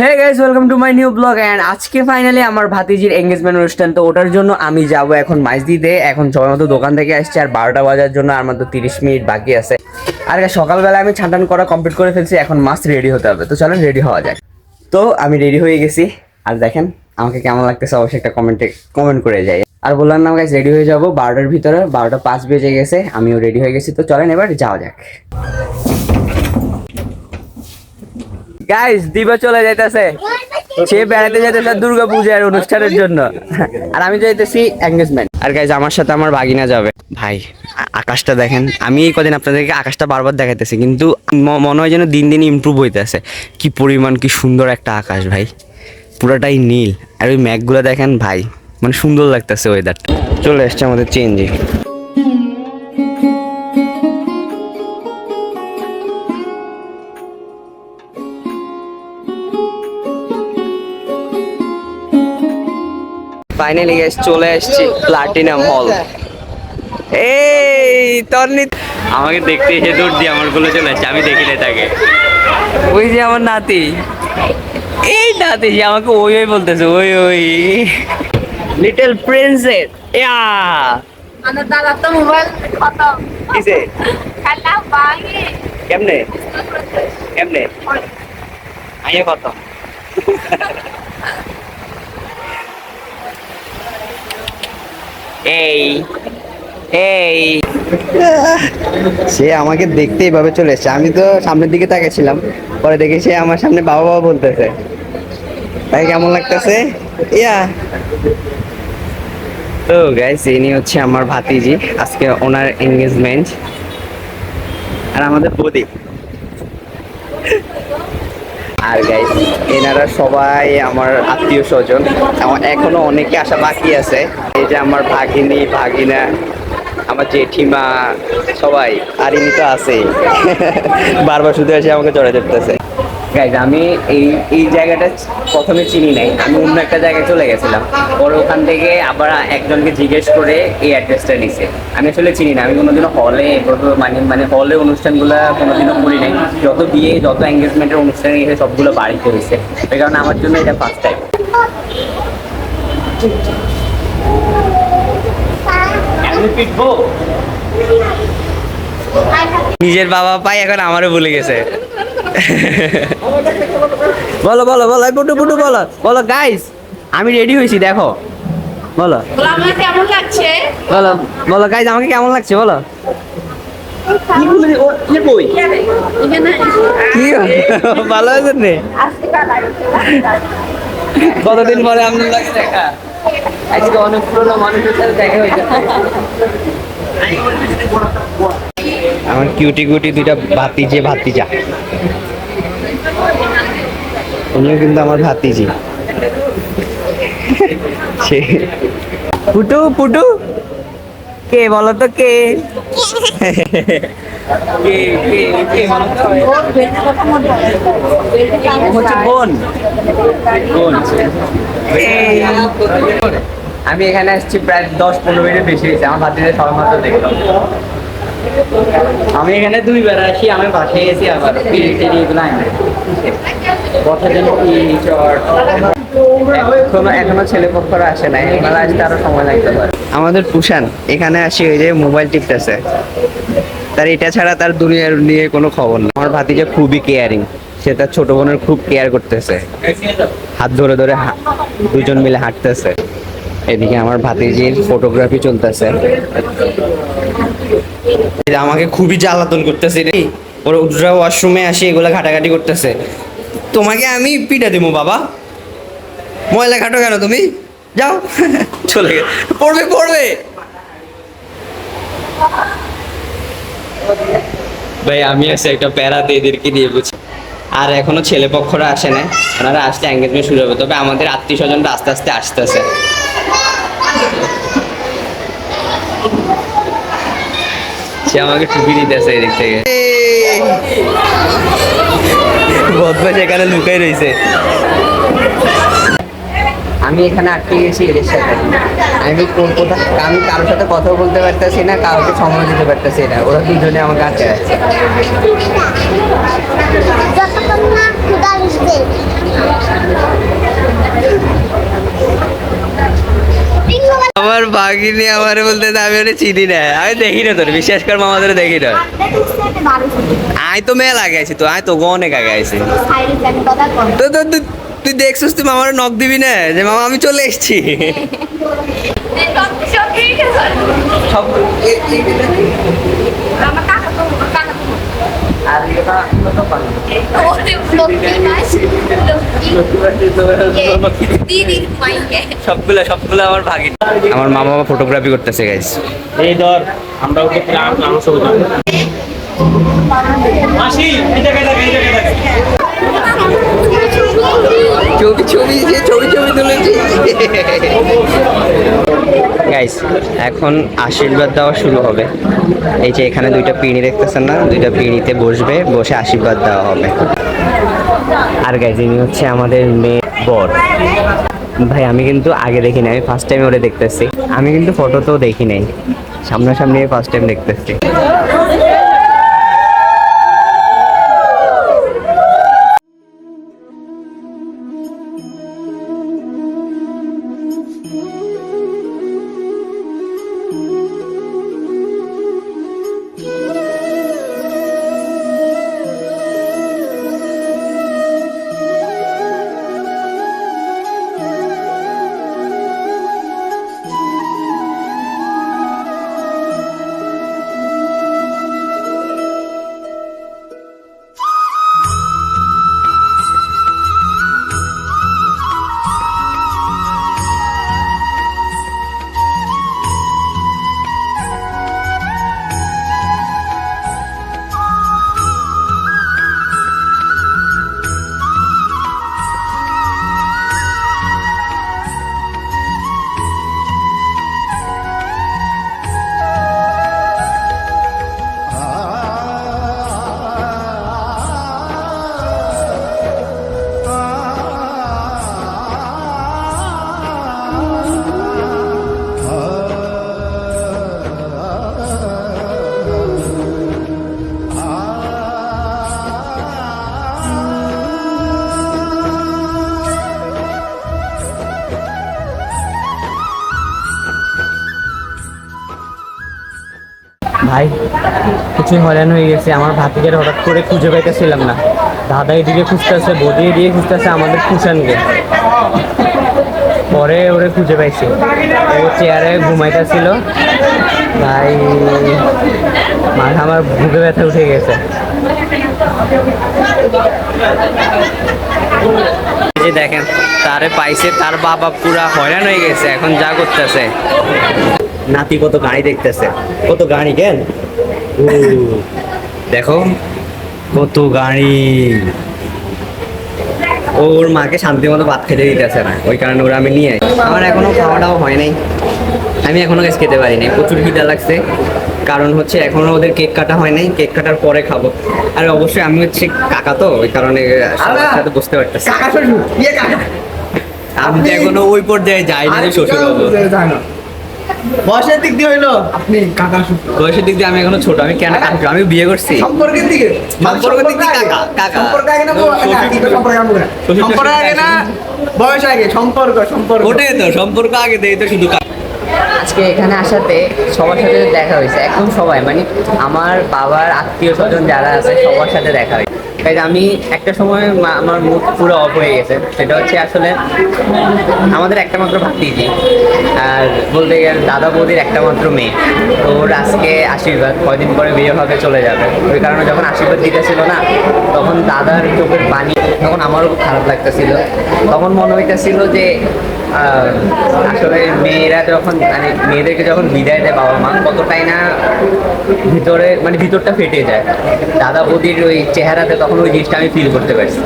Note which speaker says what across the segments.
Speaker 1: Hey guys welcome to my new blog and আজকে finally আমার ভাতিজির এঙ্গেজমেন্ট অনুষ্ঠান, তো ওটার জন্য আমি যাব এখন মাইজদিতে। এখন সবাই মতো দোকান থেকে আসছে আর বারোটা বাজার জন্য আর মাত্র তিরিশ মিনিট বাকি আছে। আর সকালবেলা আমি ছানটান করা কমপ্লিট করে ফেলছি, এখন মাস্ট রেডি হতে হবে। তো চলেন রেডি হওয়া যায় তো আমি রেডি হয়ে গেছি। আর দেখেন, আমাকে কেমন লাগতেছে অবশ্যই একটা কমেন্টে কমেন্ট করে যাই। আর বললাম না গাইস রেডি হয়ে যাব। বারোটার ভিতরে বারোটা পাঁচ বেজে গেছে, আমিও রেডি হয়ে গেছি। তো চলেন এবার যাওয়া যাক। গাইস দিবা চলে যাইতেছে। সে বেড়াতে যাইতেছে দুর্গা পূজার অনুষ্ঠানের জন্য। আর আমি যাইতেছি এঙ্গেজমেন্ট আর গাইজ আমার সাথে আমার বাগিনা যাবে। ভাই, আকাশটা দেখেন, আমি এই কদিন আপনাদেরকে আকাশটা বারবার দেখাইতেছি, কিন্তু মনে হয় যেন দিন দিন ইমপ্রুভ হইতেছে। কি পরিমাণ, কি সুন্দর একটা আকাশ ভাই। পুরোটাই নীল। আর ওই ম্যাঘগুলো দেখেন ভাই মানে সুন্দর লাগতেছে ওয়েদারটা চলে এসছে আমাদের চেঞ্জে। ফাইনালি গাইস চলে এসেছি প্লাটিনাম হল এই তন্নি আমাকে দেখতে এসে দৌড় দিয়ে আমারগুলো চলে আসছে আমি দেখি না তাকে। ওই যে আমার নাতি। এই নাতি যে আমাকে ওই ওই বলতেছে ওই ওই। Little princess yeah.
Speaker 2: to mobile kota.
Speaker 1: কিসে?
Speaker 2: Kala bangi.
Speaker 1: কেমনে? কেমনে? আইয়া কত? এই এই। সে আমাকে দেখতে এইভাবে চলে এসছে। আমি তো সামনের দিকে তাকাইছিলাম। পরে দেখি সে আমার সামনে বাবা বাবা বলতেছে। তাই কেমন লাগতেছে? ইয়া। তো গাইস ইনি হচ্ছে আমার ভাতিজি। আজকে ওনার এঙ্গেজমেন্ট আর আমাদের বৌদি। আর গাইস এনারা সবাই আমার আত্মীয় স্বজন আমার এখনও অনেকে আসা বাকি আছে। এই যে আমার ভাগিনী, ভাগিনা, আমার জেঠিমা, সবাই, আর ইনি তো আছেই। বারবার শুধু এসে আমাকে চড়ে চড়তেছে গাইজ আমি এই এই জায়গাটা প্রথমে চিনি নাই। আমি অন্য একটা জায়গায় চলে গেছিলাম। পরে ওখান থেকে আবার একজনকে জিজ্ঞেস করে এই অ্যাড্রেসটা নিছে। আমি আসলে চিনি না। আমি কোনোদিনও হলে মানে মানে হলে অনুষ্ঠানগুলো কোনোদিনও করি নাই। যত বিয়ে যত এঙ্গেজমেন্টের অনুষ্ঠান গেছে সবগুলো বাড়িতে হয়েছে। এই কারণে আমার জন্য এটা ফার্স্ট টাইম নিজের বাবা পাই এখন আমারও ভুলে গেছে। বলো বলো বলো বুটু বুটু বলো বলো গাইস আমি রেডি হয়েছি দেখো। বলো।
Speaker 2: কেমন লাগছে?
Speaker 1: বলো বলো গাইস আমাকে কেমন লাগছে বলো। ভালো আছে কতদিন পরে আপনার লাগে দেখা? আজকে অনেক পুরোনো মানুষের সাথে দেখা হয়েছে আমার কিউটি কিউটি দুইটা ভাতিজে ভাতিজা। উনিও কিন্তু আমার ভাতিজি। সে- পুটু পুটু। কে বলো তো কে? কে কে কে বলো তো? ও হচ্ছে বোন। বোন। আমি এখানে আসছি প্রায় দশ পনেরো মিনিট বেশি হয়েছে। আমার ভাতিদের সবাই মাত্র দেখলাম আমি এখানে দুইবার আসি, আমি বাসায় গেছি আবার এগুলো এখনও ছেলে পক্ষরা আসে নাই, এবার আসতে আরও সময় লাগতে পারে। আমাদের পুষান, এখানে আসি ওই যে মোবাইল টিপতেছে। তার এটা ছাড়া তার দুনিয়ার নিয়ে কোনো খবর না আমার ভাতিজা খুবই কেয়ারিং সে তার ছোট বোনের খুব কেয়ার করতেছে। হাত ধরে ধরে দুজন মিলে হাঁটতেছে। এদিকে আমার ভাতিজির ফটোগ্রাফি চলতেছে। আমাকে খুবই জ্বালাতন করতেছে রে। ওয়াশরুমে ঘাটাঘাটি করতেছে। তোমাকে আমি পিটা দিব বাবা। ময়লা ঘাটো কেন তুমি? যাও। চলে গে। পড়বে পড়বে। ভাই, আমি আছি একটা প্যারাতে এদেরকে নিয়ে বুঝি আর এখনও ছেলে পক্ষরা আসে না ওনারা আসতে এঙ্গেজমেন্ট শুরু হবে। তবে আমাদের আত্মীয় স্বজনরা আস্তে আস্তে আসতেছে। সে আমাকে টুপি দিতেছে এদিক থেকে। বদমাস এখানে লুকাই রয়েছে আমি এখানে আটকে গেছি এদের সাথে। আমি কোন কোথাও আমি কারোর সাথে কথা বলতে পারতেছি না কাউকে সময় দিতে পারতেছি না। ওরা দুজনে আমার কাছে আছে
Speaker 3: যতক্ষণ না
Speaker 1: আমার ভাগিনি আমার বলতে আমি ওটা চিনি না। আমি দেখি না তোর বিশ্বাস কর মামা তোর দেখি না। আয় তো মেলা আগে আছি তো আয় তো অনেক আগে আছি তো তো তুই দেখছিস তুই মামার নক দিবি না? যে মামা আমি চলে এসেছি। সব সবগুলা সবগুলা আমার ভাগিন। আমার মামা বাবা ফটোগ্রাফি করতেছে গাইস
Speaker 4: এই ধর আমরা ওকে গ্রাম গ্রাম সবুজ মাসি এই জায়গায় দেখ এই জায়গায় দেখ
Speaker 1: ছবি ছবি ছবি ছবি তুলেছি। গাইস এখন আশীর্বাদ দেওয়া শুরু হবে। এই যে এখানে দুইটা পিঁড়ি দেখতেছেন না? দুইটা পিঁড়িতে বসবে, বসে আশীর্বাদ দেওয়া হবে। আর গাইজ ইনি হচ্ছে আমাদের মেয়ে বর। ভাই, আমি কিন্তু আগে দেখি নাই, আমি ফার্স্ট টাইম ওরে দেখতেছি। আমি কিন্তু ফটোতেও দেখি নাই। সামনাসামনি ফার্স্ট টাইম দেখতেছি। ভাই, কিছুই হয়রান হয়ে গেছে। আমার ভাতিজার হঠাৎ করে খুঁজে পাইতেছিলাম না। দাদা এদিকে খুঁজতেছে, বদি এদিকে খুঁজতেছে, আমাদের কুশানকে। পরে ওরে খুঁজে পাইছি। ও চেয়ারে ঘুমাইতেছিল। ভাই, মাথা আমার বুকে ব্যথা উঠে গেছে। দেখেন, তারে পাইছে, তার বাবা পুরা হয়রান হয়ে গেছে, এখন যা করতেছে। নাতি কত গাড়ি দেখতেছে। কত গাড়ি কেন? দেখো কত গাড়ি। ওর মাকে শান্তি মতো ভাত খেতে দিতেছে না ওই কারণে ওরা আমি নিয়ে আসি। আমার এখনও খাওয়া দাওয়া হয় নাই। আমি এখনও গাছ খেতে পারি নাই। প্রচুর খিদা লাগছে। কারণ হচ্ছে এখনও ওদের কেক কাটা হয় নাই। কেক কাটার পরে খাব। আর অবশ্যই আমি হচ্ছে কাকা তো ওই কারণে সবার সাথে বুঝতে পারতেছি আমি তো এখনও ওই পর্যায়ে যাই না। শ্বশুর
Speaker 5: বয়সের দিক দিয়ে হইল? আপনি কাকা।
Speaker 1: বয়সের দিক দিয়ে আমি এখনও ছোট আমি কেন কাকা? আমি বিয়ে করছি।
Speaker 5: সম্পর্কের দিকে?
Speaker 1: সম্পর্কের দিক দিয়ে কাকা, কাকা।
Speaker 5: আগে না সম্পর্ক আগে না। বয়স আগে। সম্পর্ক সম্পর্ক।
Speaker 1: ওটাই তো সম্পর্ক আগে দেই তো শুধু আজকে এখানে আসাতে সবার সাথে দেখা হয়েছে একদম সবাই মানে আমার বাবার আত্মীয় স্বজন যারা আছে, সবার সাথে দেখা হয়েছে। তাই আমি একটা সময় আমার মুখ পুরো অফ হয়ে গেছে, সেটা হচ্ছে আসলে আমাদের একটা মাত্র ভাতিজি আর বলতে গেলে দাদা বৌদির একটা মাত্র মেয়ে। তো ওর আজকে আশীর্বাদ, কয়দিন পরে বিয়ে হবে, চলে যাবে। ওই কারণে যখন আশীর্বাদ দিতেছিল না, তখন দাদার চোখের পানি, তখন আমারও খুব খারাপ লাগতেছিল। তখন মনে হইতেছিল যে আসলে মেয়েরা যখন মানে মেয়েদেরকে যখন বিদায় দেয় বাবা মা কতটাই না ভিতরে মানে ভিতরটা ফেটে যায়। দাদা বৌদির ওই চেহারাতে তখন ওই জিনিসটা আমি ফিল করতে পারছি।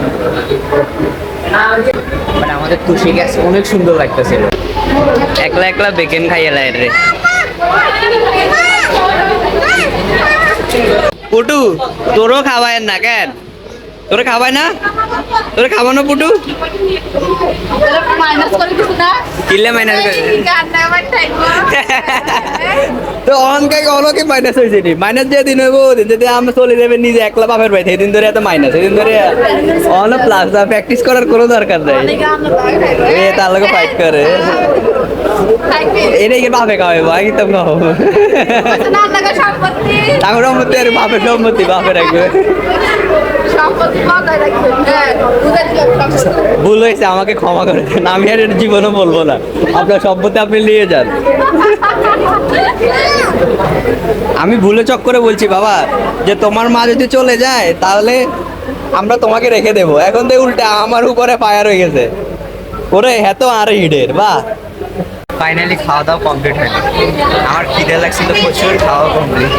Speaker 1: মানে আমাদের তুষি গ্যাস অনেক সুন্দর লাগতেছিল। একলা একলা বেকেন খাইয়ে লাইট রে। পুটু, তোরও খাওয়ায়েন না কেন? তোরা খাবাই না? তোরা খাবানো পুটু? কিল্লে মাইনাস করে তো অনকে অনকে মাইনাস হয়েছে নি মাইনাস যে দিন হইব দিন যদি আমরা চলে যাবে নিজে একলা বাপের ভাই সেদিন ধরে এত মাইনাস সেদিন ধরে অন প্লাস প্র্যাকটিস করার কোনো দরকার নাই। এ তার লগে ফাইট করে। এটা কি বাপে খাওয়াবে ভাই তো খাও তারপর সম্মতি আর বাপের সম্মতি বাপে রাখবে
Speaker 2: হ্যাঁ
Speaker 1: ভুল হয়েছে, আমাকে ক্ষমা করে দেন। আমি আর এটা জীবনও বলব না। আপনার সম্পত্তি আপনি নিয়ে যান। আমি ভুলে চক্করে বলছি, বাবা, যে তোমার মা যদি চলে যায়, তাহলে আমরা তোমাকে রেখে দেবো। এখন তো উল্টা, আমার উপরে ফায়ার হয়ে গেছে। ওরে হ্যাঁ তো আর হিডের বাহ। ফাইনালি খাওয়া দাওয়া কমপ্লিট হয়নি। আমার খিদে লাগছিল, প্রচুর খাওয়া কমপ্লিট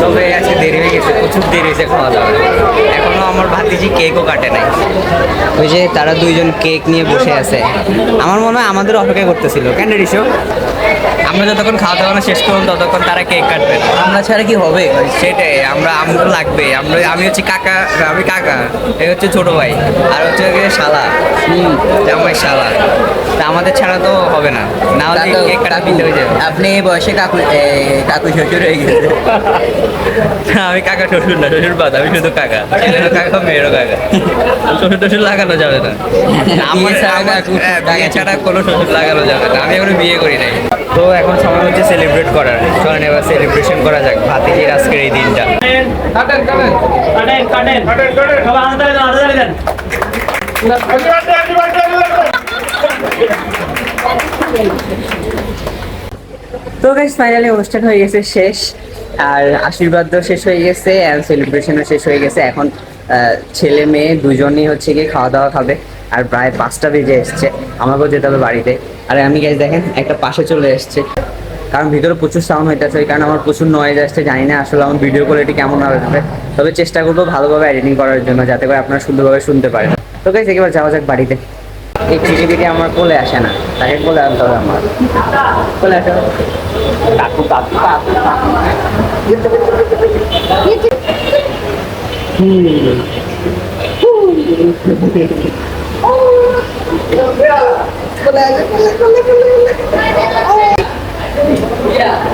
Speaker 1: তবে আজকে দেরি হয়ে গেছে প্রচুর দেরি হয়েছে খাওয়া দাওয়া। এখনও আমার ভাতিজি কেকও কাটে নাই। ওই যে তারা দুইজন কেক নিয়ে বসে আছে। আমার মনে হয় আমাদের অপেক্ষা করতেছিল। কেন রিসো আমরা যতক্ষণ খাওয়া দাওয়া না শেষ করুন ততক্ষণ তারা কেক কাটবে আমরা ছাড়া কি হবে? সেটাই আমরা আমরা লাগবে। আমরা আমি হচ্ছে কাকা আমি কাকা এই হচ্ছে ছোট ভাই আর হচ্ছে শালা। হুম। জামাই শালা। তা আমাদের ছাড়া তো হবে না। না হলে কেক কাটা দিতে হয়ে যাবে।
Speaker 5: আপনি এই বয়সে কাকু কাকু শ্বশুর হয়ে গেছে।
Speaker 1: আমি কাকা শ্বশুর না শ্বশুর বাদ আমি শুধু কাকা। ছেলেরও কাকা মেয়েরও কাকা। শ্বশুর টশুর লাগানো যাবে না। আমার
Speaker 5: ছাড়া
Speaker 1: হ্যাঁ, কোনো শ্বশুর লাগানো যাবে না। আমি এখনও বিয়ে করি নাই। তো এখন সময় হচ্ছে সেলিব্রেট করার। চলেন এবার সেলিব্রেশন করা যাক ভাতিজির আজকের এই দিনটা। তো গাইস ফাইনালি অনুষ্ঠান হয়ে গেছে শেষ। আর আশীর্বাদও শেষ হয়ে গেছে অ্যান্ড সেলিব্রেশনও শেষ হয়ে গেছে। এখন ছেলে মেয়ে দুজনেই হচ্ছে গিয়ে খাওয়া দাওয়া খাবে। আর প্রায় পাঁচটা বেজে এসছে। আমাকেও যেতে হবে বাড়িতে। আর আমি গাইস দেখেন, একটা পাশে চলে এসছে। কারণ ভিতরে প্রচুর সাউন্ড হইতেছে, ওই কারণে আমার প্রচুর নয়েজ আসছে, জানি না আসলে আমার ভিডিও কোয়ালিটি কেমন আসবে তবে চেষ্টা করব ভালোভাবে এডিটিং করার জন্য, যাতে করে আপনারা সুন্দরভাবে শুনতে পারেন। তো গাইস একেবারে যাওয়া যাক বাড়িতে। এই টিভি আমার কোলে আসে না। তাকে কোলে আনতে হবে আমার। কোলে আসে। কাকু কাকু কাকু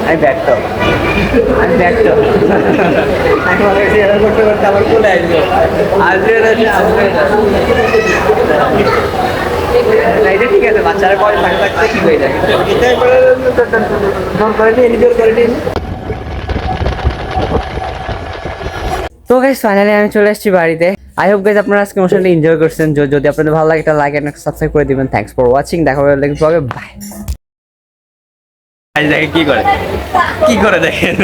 Speaker 1: আমি ব্যর্থ আমি ব্যর্থ আমি করছি এরকম করতে করতে আমার কোলে আসব আসবে আসবে এটা ঠিক আছে, বাচ্চারা পরে থাকতে থাকতে ঠিক হয়ে যাবে জোর করে নিয়ে জোর করে নিয়ে। তো গাইস ফাইনালি আমি চলে এসেছি বাড়িতে। আই হোপ গাইজ আপনারা আজকে অনুষ্ঠানটা এনজয় করছেন। যদি আপনাদের ভালো লাগে, একটা লাইক এন্ড সাবস্ক্রাইব করে দিবেন। থ্যাঙ্কস ফর ওয়াচিং দেখা হবে নেক্সট ব্লগে বাই আজ দেখে কি করে? কি করে দেখেন?